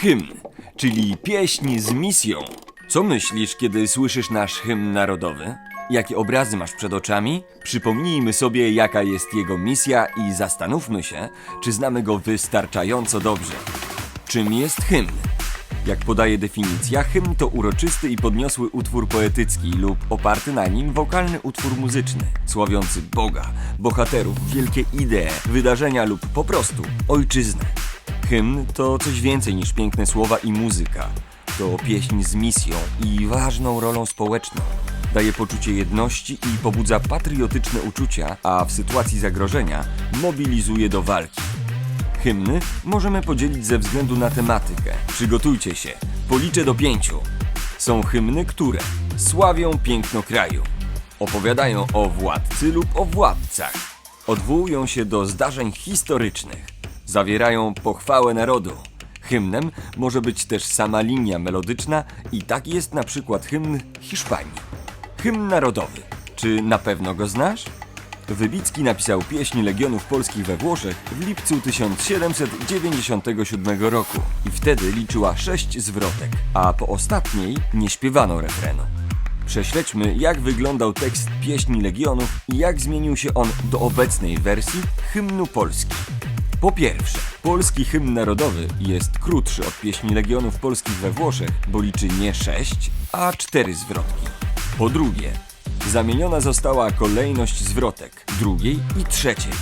Hymn, czyli pieśń z misją. Co myślisz, kiedy słyszysz nasz hymn narodowy? Jakie obrazy masz przed oczami? Przypomnijmy sobie, jaka jest jego misja i zastanówmy się, czy znamy go wystarczająco dobrze. Czym jest hymn? Jak podaje definicja, hymn to uroczysty i podniosły utwór poetycki lub oparty na nim wokalny utwór muzyczny, sławiący Boga, bohaterów, wielkie idee, wydarzenia lub po prostu ojczyznę. Hymn to coś więcej niż piękne słowa i muzyka. To pieśń z misją i ważną rolą społeczną. Daje poczucie jedności i pobudza patriotyczne uczucia, a w sytuacji zagrożenia mobilizuje do walki. Hymny możemy podzielić ze względu na tematykę. Przygotujcie się, policzę do pięciu. Są hymny, które sławią piękno kraju, opowiadają o władcy lub o władcach, odwołują się do zdarzeń historycznych, zawierają pochwałę narodu. Hymnem może być też sama linia melodyczna i tak jest na przykład hymn Hiszpanii. Hymn narodowy. Czy na pewno go znasz? Wybicki napisał pieśń Legionów Polskich we Włoszech w lipcu 1797 roku i wtedy liczyła sześć zwrotek, a po ostatniej nie śpiewano refrenu. Prześledźmy, jak wyglądał tekst pieśni Legionów i jak zmienił się on do obecnej wersji hymnu Polski. Po pierwsze, polski hymn narodowy jest krótszy od pieśni Legionów Polskich we Włoszech, bo liczy nie sześć, a cztery zwrotki. Po drugie, zamieniona została kolejność zwrotek drugiej i trzeciej.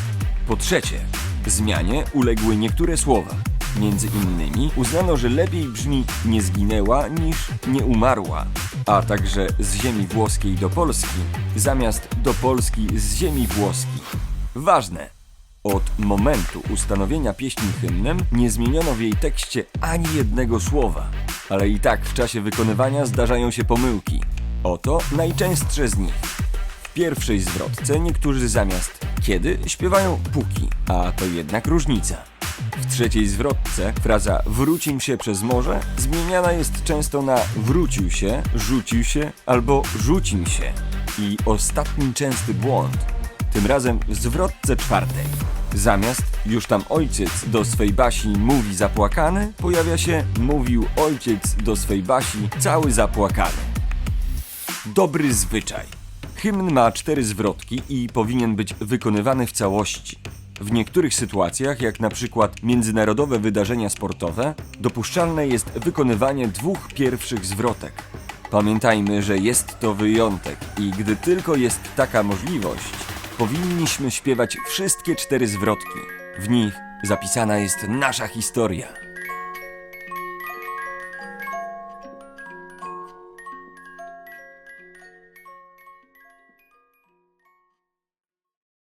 Po trzecie, zmianie uległy niektóre słowa. Między innymi uznano, że lepiej brzmi nie zginęła niż nie umarła, a także z ziemi włoskiej do Polski zamiast do Polski z ziemi włoskiej. Ważne! Od momentu ustanowienia pieśni hymnem nie zmieniono w jej tekście ani jednego słowa, ale i tak w czasie wykonywania zdarzają się pomyłki. Oto najczęstsze z nich. W pierwszej zwrotce niektórzy zamiast kiedy śpiewają póki, a to jednak różnica. W trzeciej zwrotce fraza wrócił się przez morze zmieniana jest często na wrócił się, rzucił się albo rzucił się. I ostatni częsty błąd tym razem w zwrotce czwartej. Zamiast już tam ojciec do swej basi mówi zapłakany, pojawia się mówił ojciec do swej basi cały zapłakany. Dobry zwyczaj. Hymn ma cztery zwrotki i powinien być wykonywany w całości. W niektórych sytuacjach, jak na przykład międzynarodowe wydarzenia sportowe, dopuszczalne jest wykonywanie dwóch pierwszych zwrotek. Pamiętajmy, że jest to wyjątek i gdy tylko jest taka możliwość, powinniśmy śpiewać wszystkie cztery zwrotki. W nich zapisana jest nasza historia.